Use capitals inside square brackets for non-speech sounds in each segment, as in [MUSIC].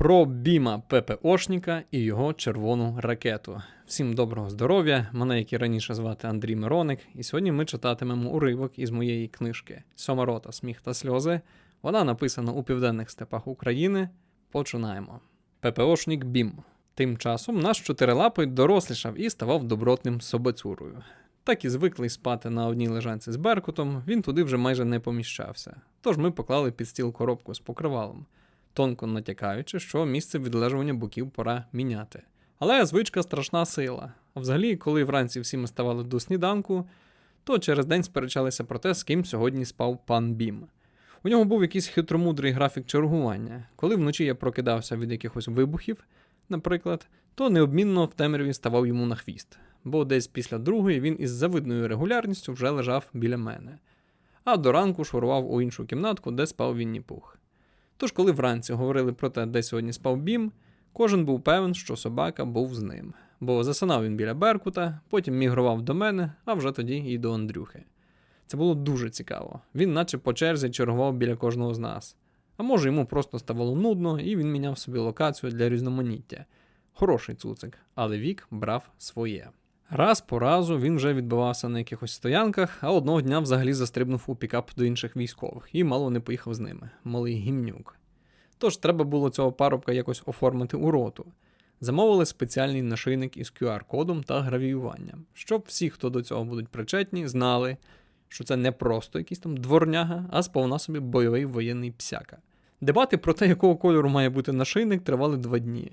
про Біма ППОшника і його червону ракету. Всім доброго здоров'я! Мене, як і раніше звати Андрій Мироник, і сьогодні ми читатимемо уривок із моєї книжки Сьома рота Сміх та сльози. Вона написана у південних степах України. Починаємо. ППОшник Бім. Тим часом наш чотирилапий дорослішав і ставав добротним собацюрою. Так і звиклий спати на одній лежанці з Беркутом, він туди вже майже не поміщався. Тож ми поклали під стіл коробку з покривалом, тонко натякаючи, що місце відлежування боків пора міняти. Але звичка страшна сила. А взагалі, коли вранці всі ми ставали до сніданку, то через день сперечалися про те, з ким сьогодні спав пан Бім. У нього був якийсь хитромудрий графік чергування. Коли вночі я прокидався від якихось вибухів, наприклад, то неодмінно в темряві ставав йому на хвіст, бо десь після другої він із завидною регулярністю вже лежав біля мене, а до ранку шурував у іншу кімнатку, де спав Вінні Пух. Тож, коли вранці говорили про те, де сьогодні спав Бім, кожен був певен, що собака був з ним, бо засинав він біля Беркута, потім мігрував до мене, а вже тоді і до Андрюхи. Це було дуже цікаво. Він, наче по черзі, чергував біля кожного з нас. А може, йому просто ставало нудно, і він міняв собі локацію для різноманіття. Хороший цуцик, але вік брав своє. Раз по разу він вже відбивався на якихось стоянках, а одного дня взагалі застрибнув у пікап до інших військових і мало не поїхав з ними. Малий гімнюк. Тож треба було цього парубка якось оформити у роту. Замовили спеціальний нашийник із QR-кодом та гравіюванням, щоб всі, хто до цього будуть причетні, знали, що це не просто якийсь там дворняга, а сповна собі бойовий воєнний псяка. Дебати про те, якого кольору має бути нашийник, тривали два дні.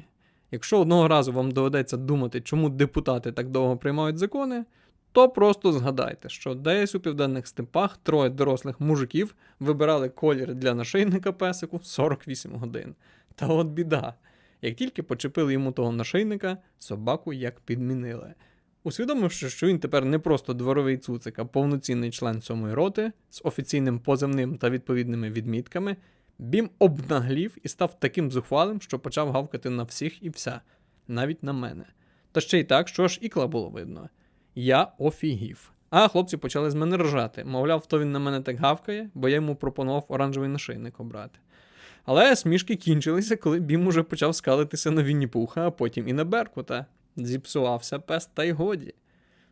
Якщо одного разу вам доведеться думати, чому депутати так довго приймають закони, то просто згадайте, що десь у південних степах троє дорослих мужиків вибирали колір для нашийника песику 48 годин. Та от біда. Як тільки почепили йому того нашийника, собаку як підмінили. Усвідомивши, що він тепер не просто дворовий цуцик, а повноцінний член сьомої роти з офіційним позивним та відповідними відмітками, Бім обнаглів і став таким зухвалим, що почав гавкати на всіх і вся, навіть на мене. Та ще й так, що аж ікла було видно. Я офігів. А хлопці почали з мене ржати. Мовляв, то він на мене так гавкає, бо я йому пропонував оранжевий нашийник обрати. Але смішки кінчилися, коли Бім уже почав скалитися на Вінні Пуха, а потім і на Беркута. Зіпсувався пес, та й годі.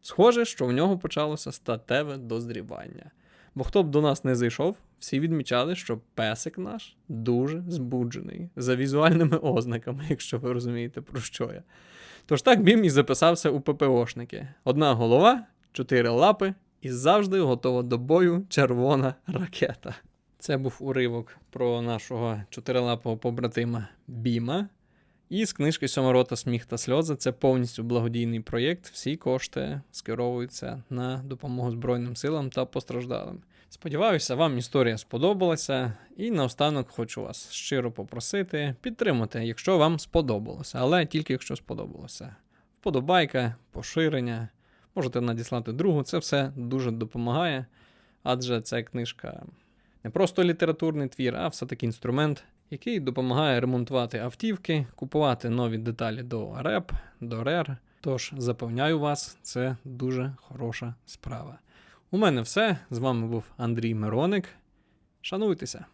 Схоже, що в нього почалося статеве дозрівання. Бо хто б до нас не зайшов, всі відмічали, що песик наш дуже збуджений за візуальними ознаками, [LAUGHS] якщо ви розумієте, про що я. Тож так Бім і записався у ППОшники. Одна голова, чотири лапи і завжди готова до бою червона ракета. Це був уривок про нашого чотирилапого побратима Біма. І з книжки Сьоморота Сміх та сльози це повністю благодійний проєкт. Всі кошти скеровуються на допомогу Збройним силам та постраждалим. Сподіваюся, вам історія сподобалася. І наостанок хочу вас щиро попросити підтримати, якщо вам сподобалося, але тільки якщо сподобалося. Вподобайка, поширення, можете надіслати другу, це все дуже допомагає, адже ця книжка не просто літературний твір, а все-таки інструмент, який допомагає ремонтувати автівки, купувати нові деталі до РЕП, до РЕР. Тож запевняю вас, це дуже хороша справа. У мене все. З вами був Андрій Мироник. Шануйтеся!